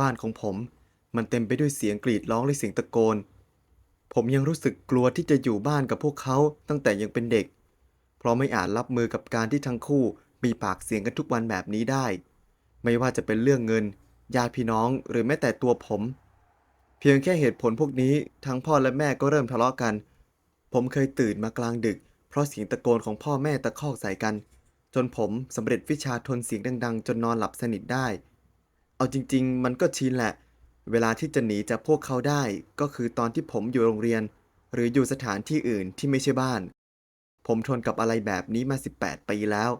บ้านของผม มันเต็มไปด้วยเสียงกรีดร้องและเสียงตะโกน ผมยังรู้สึกกลัวที่จะอยู่บ้านกับพวกเขาตั้งแต่ยังเป็นเด็ก เพราะไม่อาจรับมือกับการที่ทั้งคู่มีปากเสียงกันทุกวันแบบนี้ได้ ไม่ว่าจะเป็นเรื่องเงินญาติพี่น้องหรือแม้แต่ตัวผม เพียงแค่เหตุผลพวกนี้ทั้งพ่อและแม่ก็เริ่มทะเลาะกัน ผมเคยตื่นมากลางดึก เพราะเสียงตะโกนของพ่อแม่ตะคอกใส่กัน จนผมสำเร็จวิชาทนเสียงดัง ๆ จนนอนหลับสนิทได้ เอาจริง ๆ มันก็ชินแหละ เวลาที่จะหนีจากพวกเขาได้ ก็คือตอนที่ผมอยู่โรงเรียน หรืออยู่สถานที่อื่นที่ไม่ใช่บ้าน ผมทนกับอะไรแบบนี้มา 18 ปีแล้ว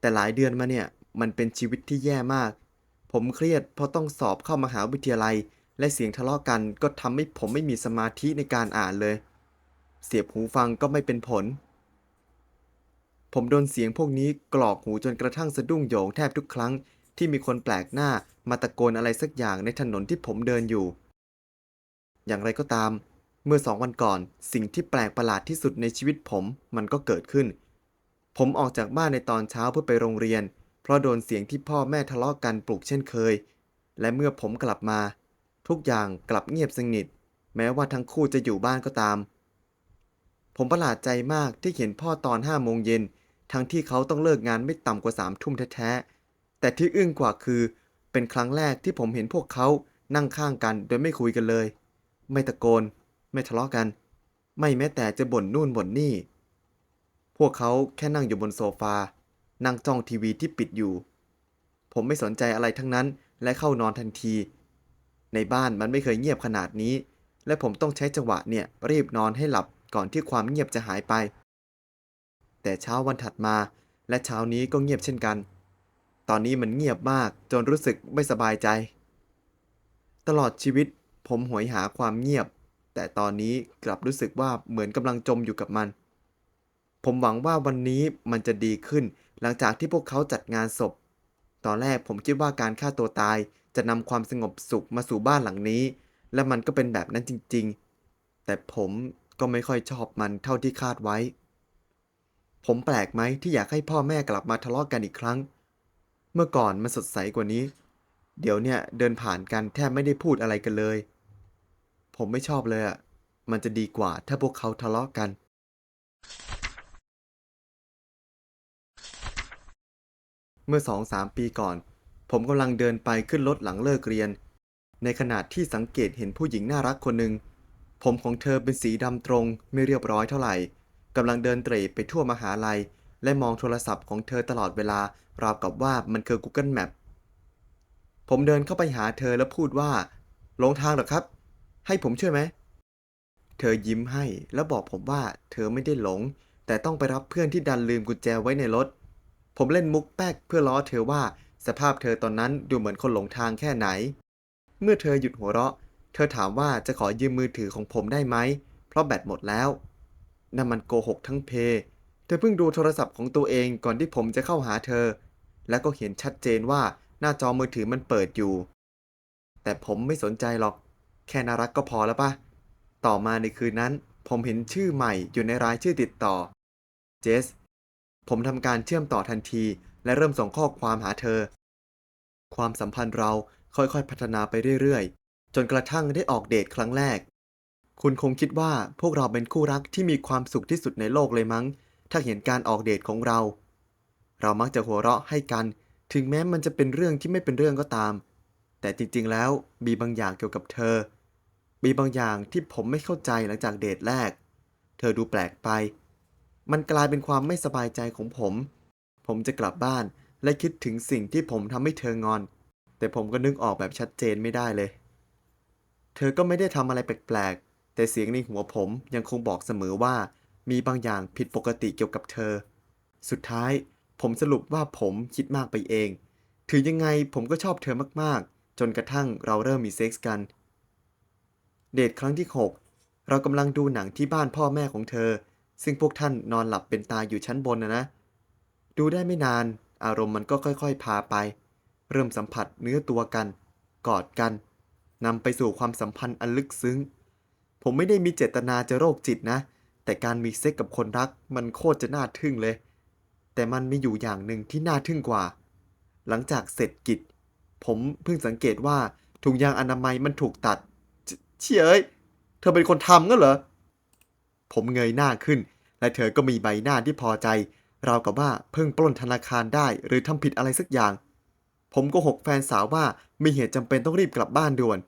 แต่หลายเดือนมาเนี่ย มันเป็นชีวิตที่แย่มาก ผมเครียดเพราะต้องสอบเข้ามหาวิทยาลัย และเสียงทะเลาะกันก็ทำให้ผมไม่มีสมาธิในการอ่านเลย เสียบหูฟังก็ไม่เป็นผล ผมโดนเสียงพวกนี้กรอกหูจนกระทั่งสะดุ้งโยงแทบทุกครั้ง ที่มีคนแปลกหน้ามาตะโกนอะไรสักอย่างในถนนที่ผมเดินอยู่ อย่างไรก็ตาม เมื่อสองวันก่อน สิ่งที่แปลกประหลาดที่สุดในชีวิตผมมันก็เกิดขึ้น ผมออกจากบ้านในตอนเช้าเพื่อไปโรงเรียน เพราะโดนเสียงที่พ่อแม่ทะเลาะกันปลุกเช่นเคย และเมื่อผมกลับมา ทุกอย่างกลับเงียบสนิท แม้ว่าทั้งคู่จะอยู่บ้านก็ตาม ผมประหลาดใจมากที่เห็นพ่อตอนห้าโมงเย็นทั้งที่เขาต้องเลิกงานไม่ต่ำกว่าสามทุ่มแท้ๆ แต่ที่อึ้งกว่าคือ เป็นครั้งแรกที่ผมเห็นพวกเขานั่งข้างกันโดยไม่คุยกันเลย ไม่ตะโกน ไม่ทะเลาะกัน ไม่แม้แต่จะบ่นนู่นบ่นนี่ พวกเขาแค่นั่งอยู่บนโซฟา นั่งจ้องทีวีที่ปิดอยู่ ผมไม่สนใจอะไรทั้งนั้นและเข้านอนทันที ในบ้านมันไม่เคยเงียบขนาดนี้ และผมต้องใช้จังหวะเนี่ยรีบนอนให้หลับก่อนที่ความเงียบจะหายไป แต่เช้าวันถัดมาและเช้านี้ก็เงียบเช่นกัน ตอนนี้มันเงียบมากจนรู้สึกไม่สบายใจ ตลอดชีวิตผมหวยหาความเงียบ แต่ตอนนี้กลับรู้สึกว่าเหมือนกำลังจมอยู่กับมัน ผมหวังว่าวันนี้มันจะดีขึ้น หลังจากที่พวกเขาจัดงานศพ ตอนแรกผมคิดว่าการฆ่าตัวตายจะนำความสงบสุขมาสู่บ้านหลังนี้ และมันก็เป็นแบบนั้นจริง ๆ แต่ผมก็ไม่ค่อยชอบมันเท่าที่คาดไว้ ผมแปลกไหมที่อยากให้พ่อแม่กลับมาทะเลาะกันอีกครั้ง เมื่อก่อนมันสดใสกว่านี้ เดี๋ยวเนี่ยเดินผ่านกันแทบไม่ได้พูดอะไรกันเลย ผมไม่ชอบเลยอะมันจะดีกว่าถ้าพวกเขาทะเลาะกัน เมื่อสองสามปีก่อน ผมกำลังเดินไปขึ้นรถหลังเลิกเรียน ในขณะที่สังเกตเห็นผู้หญิงน่ารักคนหนึ่ง ผมของเธอเป็นสีดำตรงไม่เรียบร้อยเท่าไหร่กำลังเดินเตร่ไปทั่วมหาลัย และมองโทรศัพท์ของเธอตลอดเวลา ราวกับว่ามันคือ Google Map ผมเดินเข้าไปหาเธอแล้วพูดว่าหลงทางหรอครับ ให้ผมช่วยไหม เธอยิ้มให้แล้วบอกผมว่าเธอไม่ได้หลง แต่ต้องไปรับเพื่อนที่ดันลืมกุญแจไว้ในรถ ผมเล่นมุกแป๊กเพื่อล้อเธอว่าสภาพเธอตอนนั้นดูเหมือนคนหลงทางแค่ไหน เมื่อเธอหยุดหัวเราะ เธอถามว่าจะขอยืมมือถือของผมได้ไหม เพราะแบตหมดแล้วนั่นมันโกหกทั้งเพ ธอเพิ่งดูโทรศัพท์ของตัวเองก่อนที่ผมจะเข้าหาเธอ แล้วก็เห็นชัดเจนว่าหน้าจอมือถือมันเปิดอยู่ แต่ผมไม่สนใจหรอก แค่น่ารักก็พอแล้วปะต่อมาในคืนนั้น ผมเห็นชื่อใหม่อยู่ในรายชื่อติดต่อ เจส ผมทำการเชื่อมต่อทันที และเริ่มส่งข้อความหาเธอ ความสัมพันธ์เราค่อยๆพัฒนาไปเรื่อยๆ จนกระทั่งได้ออกเดทครั้งแรก คุณคงคิดว่าพวกเราเป็นคู่รักที่มีความสุขที่สุดในโลกเลยมั้ง ถ้าเห็นการออกเดทของเรา เรามักจะหัวเราะให้กัน ถึงแม้มันจะเป็นเรื่องที่ไม่เป็นเรื่องก็ตาม แต่จริงๆแล้วมีบางอย่างเกี่ยวกับเธอ มีบางอย่างที่ผมไม่เข้าใจหลังจากเดทแรก เธอดูแปลกไป มันกลายเป็นความไม่สบายใจของผม ผมจะกลับบ้านและคิดถึงสิ่งที่ผมทำให้เธองอน แต่ผมก็นึกออกแบบชัดเจนไม่ได้เลย เธอก็ไม่ได้ทำอะไรแปลกๆ แต่เสียงในหัวผมยังคงบอกเสมอว่า มีบางอย่างผิดปกติเกี่ยวกับเธอ สุดท้ายผมสรุปว่าผมคิดมากไปเอง ถือยังไงผมก็ชอบเธอมากๆ จนกระทั่งเราเริ่มมีเซ็กส์กัน เดทครั้งที่ 6 เรากำลังดูหนังที่บ้านพ่อแม่ของเธอ ซึ่งพวกท่านนอนหลับเป็นตาอยู่ชั้นบนนะนะ ดูได้ไม่นาน อารมณ์มันก็ค่อยๆ พาไป เริ่มสัมผัสเนื้อตัวกัน กอดกันนำไปสู่ความสัมพันธ์อันลึกซึ้ง ผมไม่ได้มีเจตนาจะโรคจิตนะ แต่การมีเซ็กกับคนรักมันโคตรจะน่าทึ่งเลย แต่มันมีอยู่อย่างหนึ่งที่น่าทึ่งกว่า หลังจากเสร็จกิจ ผมเพิ่งสังเกตว่าถุงยางอนามัยมันถูกตัด เชี่ยเอ้ย เธอเป็นคนทำงั้นเหรอ ผมเงยหน้าขึ้น และเธอก็มีใบหน้าที่พอใจ ราวกับว่าเพิ่งปล้นธนาคารได้หรือทำผิดอะไรสักอย่าง ผมก็หกแฟนสาวว่ามีเหตุจำเป็นต้องรีบกลับบ้านด่วน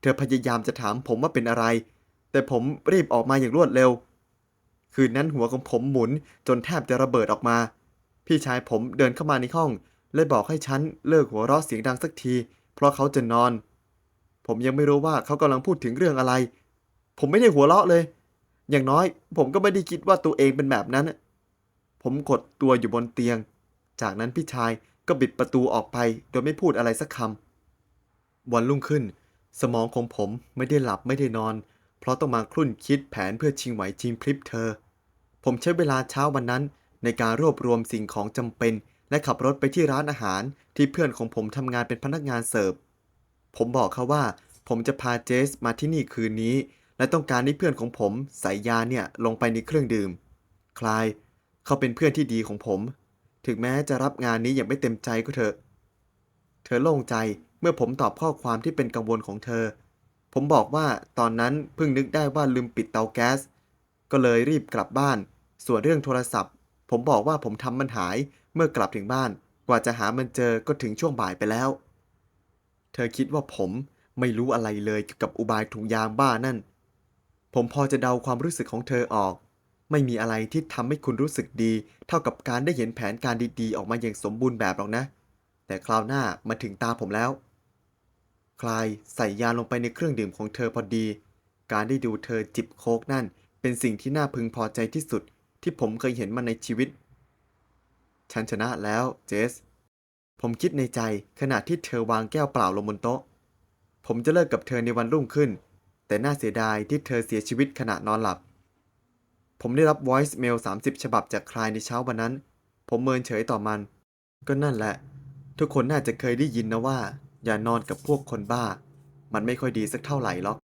เธอพยายามจะถามผมว่าเป็นอะไร แต่ผมรีบออกมาอย่างรวดเร็ว คืนนั้นหัวของผมหมุนจนแทบจะระเบิดออกมา พี่ชายผมเดินเข้ามาในห้อง และบอกให้ฉันเลิกหัวเราะเสียงดังสักที เพราะเขาจะนอน ผมยังไม่รู้ว่าเขากำลังพูดถึงเรื่องอะไร ผมไม่ได้หัวเราะเลย อย่างน้อย ผมก็ไม่ได้คิดว่าตัวเองเป็นแบบนั้น ผมกดตัวอยู่บนเตียง จากนั้นพี่ชายก็บิดประตูออกไปโดยไม่พูดอะไรสักคำวันรุ่งขึ้น สมองของผมไม่ได้หลับไม่ได้นอน เพราะต้องมาคลุ่นคิดแผนเพื่อชิงไหวชิงพลิบเธอ ผมใช้เวลาเช้าวันนั้นในการรวบรวมสิ่งของจำเป็น และขับรถไปที่ร้านอาหารที่เพื่อนของผมทำงานเป็นพนักงานเสิร์ฟ ผมบอกเขาว่า ผมจะพาเจสมาที่นี่คืนนี้ และต้องการให้เพื่อนของผมใส่ยาเนี่ยลงไปในเครื่องดื่ม คลาย เขาเป็นเพื่อนที่ดีของผม ถึงแม้จะรับงานนี้อย่างไม่เต็มใจก็เถอะ เธอโล่งใจเมื่อผมตอบข้อความที่เป็นกังวลของเธอ ผมบอกว่าตอนนั้นเพิ่งนึกได้ว่าลืมปิดเตาแก๊ส ก็เลยรีบกลับบ้าน ส่วนเรื่องโทรศัพท์ ผมบอกว่าผมทำมันหายเมื่อกลับถึงบ้าน กว่าจะหามันเจอก็ถึงช่วงบ่ายไปแล้ว เธอคิดว่าผมไม่รู้อะไรเลยเกี่ยวกับอุบายถุงยางบ้านั่น ผมพอจะเดาความรู้สึกของเธอออก ไม่มีอะไรที่ทำให้คุณรู้สึกดี เท่ากับการได้เห็นแผนการดีๆ ออกมาอย่างสมบูรณ์แบบหรอกนะ แต่คราวหน้ามาถึงตาผมแล้ว คลายใส่ยาลงไปในเครื่องดื่มของเธอพอดี การได้ดูเธอจิบโค้กนั่น เป็นสิ่งที่น่าพึงพอใจที่สุดที่ผมเคยเห็นมาในชีวิต ฉันชนะแล้วเจส ผมคิดในใจขณะที่เธอวางแก้วเปล่าลงบนโต๊ะ ผมจะเลิกกับเธอในวันรุ่งขึ้น แต่น่าเสียดายที่เธอเสียชีวิตขณะนอนหลับ ผมได้รับ voice mail 30 ฉบับจากคลายในเช้าวันนั้น ผมเมินเฉยต่อมัน ก็นั่นแหละ ทุกคนน่าจะเคยได้ยินนะว่า อย่านอนกับพวกคนบ้า มันไม่ค่อยดีสักเท่าไหร่หรอก